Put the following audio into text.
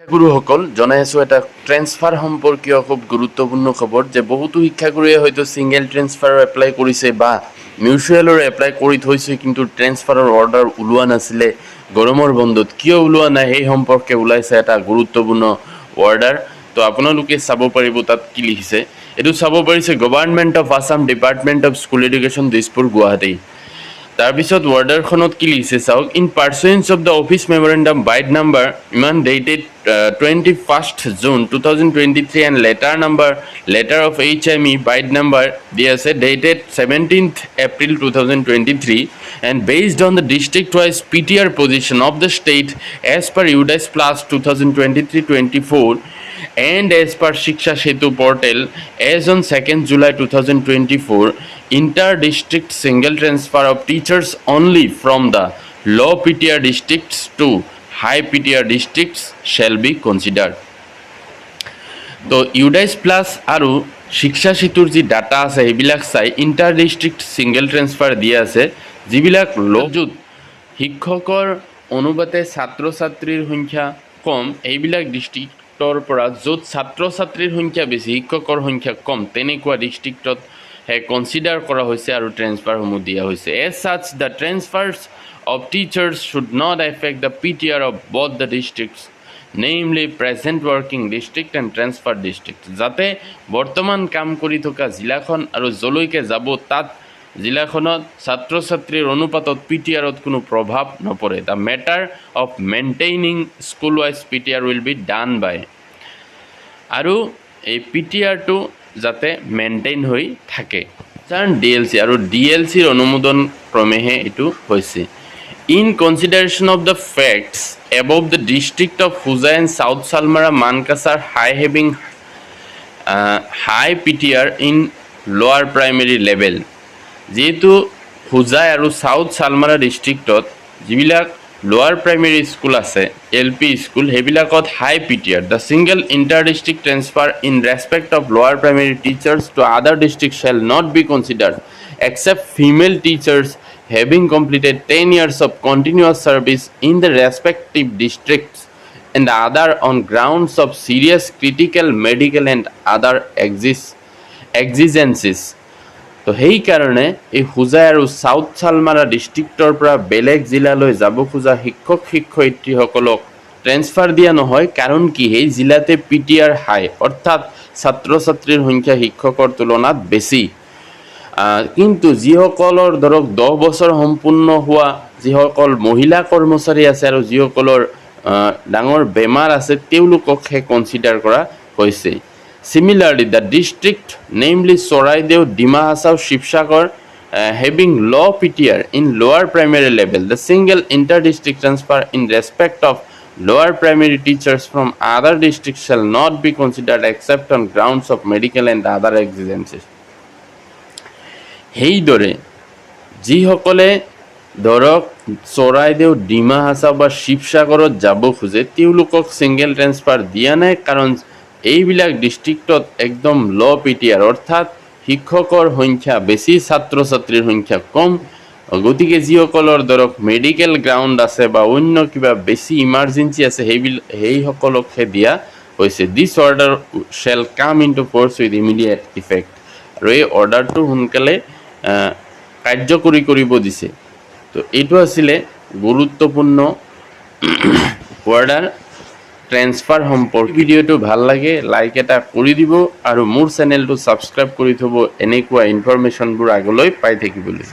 শিক্ষাগুৰুসকল, জনাই আছোঁ এটা ট্ৰেন্সফাৰ সম্পৰ্কীয় খুব গুৰুত্বপূৰ্ণ খবৰ যে বহুতো শিক্ষাগুৰুৱে হয়তো ছিংগেল ট্ৰেন্সফাৰৰ এপ্লাই কৰিছে বা মিউচুৱেলৰ এপ্লাই কৰি থৈছে, কিন্তু ট্ৰেন্সফাৰৰ অৰ্ডাৰ ওলোৱা নাছিলে, গৰমৰ বন্ধত। কিয় ওলোৱা নাই সেই সম্পৰ্কে ওলাইছে এটা গুৰুত্বপূৰ্ণ অৰ্ডাৰ তো আপোনালোকে চাব পাৰিব তাত কি লিখিছে। এইটো চাব পাৰিছে government of Assam department of school education Dispur, Guwahati. তাৰপিছত ৱৰ্ডাৰখনত কি লিখিছে চাওক in pursuance of the office memorandum vide number Iman dated twenty first June two thousand twenty three and letter number letter of H M E vide number দি আছে dated seventeenth April two thousand twenty three and based on the district wise P T R position of the state as per UDISE plus two thousand twenty three twenty four and as per Shiksha Setu portal, as on 2nd July 2024, inter-district single transfer of teachers only from the low PTR districts to high PTR districts shall be considered. তো ইউডাইচ plus আৰু শিক্ষা সেতুৰ যি data আছে সেইবিলাক চাই inter district single transfer দিয়া আছে যিবিলাক লজুত শিক্ষকৰ অনুপাতে ছাত্ৰ ছাত্ৰীৰ সংখ্যা কম এইবিলাক ডিষ্ট্ৰিক্টৰ পৰা য'ত ছাত্ৰ ছাত্ৰীৰ সংখ্যা বেছি, শিক্ষকৰ সংখ্যা কম, তেনেকুৱা ডিষ্ট্ৰিক্টত হে কনচিডাৰ কৰা হৈছে আৰু ট্ৰেন্সফাৰসমূহ দিয়া হৈছে। As such the transfers of teachers should not affect the P T R of both the districts namely present working district and transfer district যাতে বৰ্তমান কাম কৰি থকা জিলাখন আৰু যলৈকে যাব, তাত জিলাখনত ছাত্ৰ ছাত্ৰীৰ অনুপাতত পি টি আৰত কোনো প্ৰভাৱ নপৰে। The matter of maintaining school wise P T R will be done by আৰু এই পি টি আৰটো যাতে মেইনটেইন হৈ থাকে। কাৰণ ডি এল চি আৰু ডি এল চিৰ অনুমোদন ক্ৰমেহে এইটো হৈছে। In consideration of the facts above the district of Hojai and south Salmara Mankachar high having high P T R in lower primary level যিহেতু হোজাই আৰু চাউথ চালমাৰা ডিষ্ট্ৰিক্টত যিবিলাক লোৱাৰ প্ৰাইমেৰী স্কুল আছে এল পি স্কুল সেইবিলাকত high P T R the single inter district transfer in respect of lower primary teachers to other district shall not be considered except female teachers having completed 10 years of continuous service in the respective districts and other on grounds of serious critical medical and other exis- exigencies তো সেইকাৰণে এই হোজাই আৰু south Salmara ডিষ্ট্ৰিক্টৰ পৰা বেলেগ জিলালৈ যাব খোজা শিক্ষক শিক্ষয়িত্ৰীসকলক ট্ৰেন্সফাৰ দিয়া নহয়, কাৰণ কি সেই জিলাতে পি টি আৰ হাই অৰ্থাৎ ছাত্ৰ ছাত্ৰীৰ সংখ্যা শিক্ষকৰ তুলনাত বেছি। কিন্তু যিসকলৰ ধৰক দহ বছৰ সম্পূৰ্ণ হোৱা, যিসকল মহিলা কৰ্মচাৰী আছে আৰু যিসকলৰ ডাঙৰ বেমাৰ আছে তেওঁলোককহে কনচিডাৰ কৰা হৈছে। Namely Charaideo Dima Hasao Sivasagar having low P T R in lower primary level the single inter district transfer in respect of lower primary teachers from other district shall not be considered except on grounds of medical and other exigencies সেইদৰে যিসকলে ধৰক চৰাইদেউ ডিমা হাছাও বা শিৱসাগৰত যাব খোজে, তেওঁলোকক single transfer দিয়া নাই, কাৰণ এইবিলাক ডিষ্ট্ৰিক্টত একদম ল পি টি আৰ অৰ্থাৎ শিক্ষকৰ সংখ্যা বেছি ছাত্ৰ ছাত্ৰীৰ সংখ্যা কম। গতিকে যিসকলৰ ধৰক মেডিকেল গ্ৰাউণ্ড আছে বা অন্য কিবা বেছি ইমাৰ্জেঞ্চি আছে সেইবিলাক সেইসকলকহে দিয়া হৈছে। This order shall come into force with immediate effect আৰু এই অৰ্ডাৰটো সোনকালে কাৰ্যকৰী কৰিব দিছে। তো এইটো আছিলে গুৰুত্বপূৰ্ণ অৰ্ডাৰ ট্ৰেন্সফাৰ সম্পৰ্ক ভিডিঅ'টো ভালো লাগে লাইক এটা কৰি দিব আৰু মোৰ চেনেলটো ছাবস্ক্ৰাইব কৰি থ'ব। এনেকুৱা ইনফৰমেশ্যনবোৰ আগলৈ পাই থাকিবলৈ।